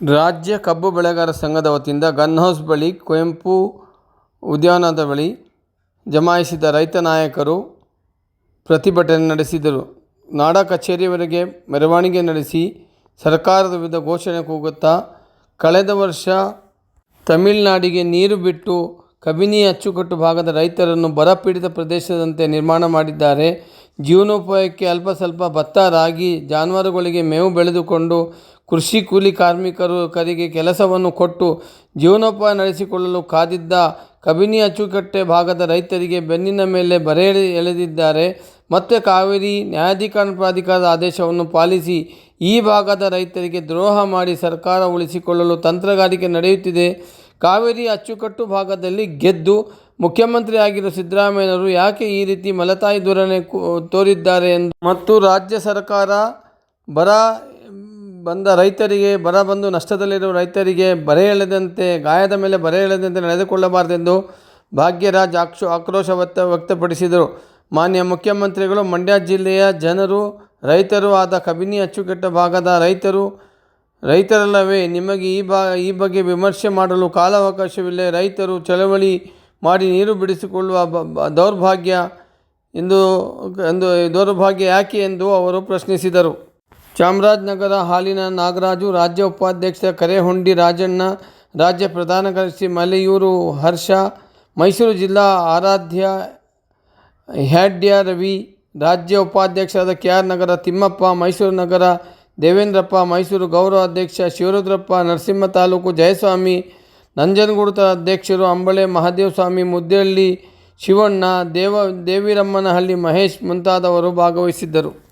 ರಾಜ್ಯ ಕಬ್ಬು ಬೆಳೆಗಾರರ ಸಂಘದ ವತಿಯಿಂದ ಗನ್ ಹೌಸ್ ಬಳಿ ಕುವೆಂಪು ಉದ್ಯಾನದ ಬಳಿ ಜಮಾಯಿಸಿದ ರೈತ ನಾಯಕರು ಪ್ರತಿಭಟನೆ ನಡೆಸಿದರು. ನಾಡ ಕಚೇರಿವರೆಗೆ ಮೆರವಣಿಗೆ ನಡೆಸಿ ಸರ್ಕಾರದ ವಿರುದ್ಧ ಘೋಷಣೆ ಕೂಗುತ್ತಾ, ಕಳೆದ ವರ್ಷ ತಮಿಳುನಾಡಿಗೆ ನೀರು ಬಿಟ್ಟು ಕಬಿನಿ ಅಚ್ಚುಕಟ್ಟು ಭಾಗದ ರೈತರನ್ನು ಬರಪೀಡಿತ ಪ್ರದೇಶದಂತೆ ನಿರ್ಮಾಣ ಮಾಡಿದ್ದಾರೆ. ಜೀವನೋಪಾಯಕ್ಕೆ ಅಲ್ಪ ಸ್ವಲ್ಪ ಭತ್ತ, ರಾಗಿ, ಜಾನುವಾರುಗಳಿಗೆ ಮೇವು ಬೆಳೆದುಕೊಂಡು ಕೃಷಿ ಕೂಲಿ ಕಾರ್ಮಿಕರು ಕರಿಗೆ ಕೆಲಸವನ್ನು ಕೊಟ್ಟು ಜೀವನೋಪಾಯ ನಡೆಸಿಕೊಳ್ಳಲು ಕಾದಿದ್ದ ಕಬಿನಿ ಅಚ್ಚುಕಟ್ಟೆ ಭಾಗದ ರೈತರಿಗೆ ಬೆನ್ನಿನ ಮೇಲೆ ಬರೆ ಎಳೆದಿದ್ದಾರೆ. ಮತ್ತೆ ಕಾವೇರಿ ನ್ಯಾಯಾಧಿಕರಣ ಪ್ರಾಧಿಕಾರದ ಆದೇಶವನ್ನು ಪಾಲಿಸಿ ಈ ಭಾಗದ ರೈತರಿಗೆ ದ್ರೋಹ ಮಾಡಿ ಸರ್ಕಾರ ಉಳಿಸಿಕೊಳ್ಳಲು ತಂತ್ರಗಾರಿಕೆ ನಡೆಯುತ್ತಿದೆ. ಕಾವೇರಿ ಅಚ್ಚುಕಟ್ಟು ಭಾಗದಲ್ಲಿ ಗೆದ್ದು ಮುಖ್ಯಮಂತ್ರಿಯಾಗಿರುವ ಸಿದ್ದರಾಮಯ್ಯನವರು ಯಾಕೆ ಈ ರೀತಿ ಮಲತಾಯಿ ಧೋರಣೆ ತೋರಿದ್ದಾರೆ ಎಂದು ಮತ್ತು ರಾಜ್ಯ ಸರ್ಕಾರ ಬರ ಬಂದ ರೈತರಿಗೆ, ಬರ ಬಂದು ನಷ್ಟದಲ್ಲಿರುವ ರೈತರಿಗೆ ಬರೆ ಎಳೆದಂತೆ, ಗಾಯದ ಮೇಲೆ ಬರೆ ಎಳೆದಂತೆ ನಡೆದುಕೊಳ್ಳಬಾರದೆಂದು ಭಾಗ್ಯರಾಜ್ ಆಕ್ರೋಶ ವ್ಯಕ್ತಪಡಿಸಿದರು. ಮಾನ್ಯ ಮುಖ್ಯಮಂತ್ರಿಗಳು, ಮಂಡ್ಯ ಜಿಲ್ಲೆಯ ಜನರು ರೈತರು ಆದ ಕಬಿನಿ ಅಚ್ಚುಕಟ್ಟು ಭಾಗದ ರೈತರು ರೈತರಲ್ಲವೇ? ನಿಮಗೆ ಈ ಈ ಬಗ್ಗೆ ವಿಮರ್ಶೆ ಮಾಡಲು ಕಾಲಾವಕಾಶವಿಲ್ಲ. ರೈತರು ಚಳವಳಿ ಮಾಡಿ ನೀರು ಬಿಡಿಸಿಕೊಳ್ಳುವ ದೌರ್ಭಾಗ್ಯ ಎಂದು ದೌರ್ಭಾಗ್ಯ ಯಾಕೆ ಎಂದು ಅವರು ಪ್ರಶ್ನಿಸಿದರು. ಚಾಮರಾಜನಗರ ಹಾಲಿನ ನಾಗರಾಜು, ರಾಜ್ಯ ಉಪಾಧ್ಯಕ್ಷ ಕರೆಹೊಂಡಿ ರಾಜಣ್ಣ, ರಾಜ್ಯ ಪ್ರಧಾನ ಕಾರ್ಯದರ್ಶಿ ಮಲೆಯೂರು ಹರ್ಷ, ಮೈಸೂರು ಜಿಲ್ಲಾ ಆರಾಧ್ಯ ಹ್ಯಾಡ್ಯ ರವಿ, ರಾಜ್ಯ ಉಪಾಧ್ಯಕ್ಷರಾದ ಕೆ. ಆರ್. ನಗರ ತಿಮ್ಮಪ್ಪ, ಮೈಸೂರು ನಗರ ದೇವೇಂದ್ರಪ್ಪ, ಮೈಸೂರು ಗೌರವ ಅಧ್ಯಕ್ಷ ಶಿವರುದ್ರಪ್ಪ, ನರಸಿಂಹ ತಾಲೂಕು ಜಯಸ್ವಾಮಿ, ನಂಜನಗೂಡು ಅಧ್ಯಕ್ಷರು ಅಂಬಳೆ ಮಹಾದೇವಸ್ವಾಮಿ ಮುದ್ದೇಹಳ್ಳಿ ಶಿವಣ್ಣ, ದೇವ ದೇವಿರಮ್ಮನಹಳ್ಳಿ ಮಹೇಶ್ ಮುಂತಾದವರು ಭಾಗವಹಿಸಿದ್ದರು.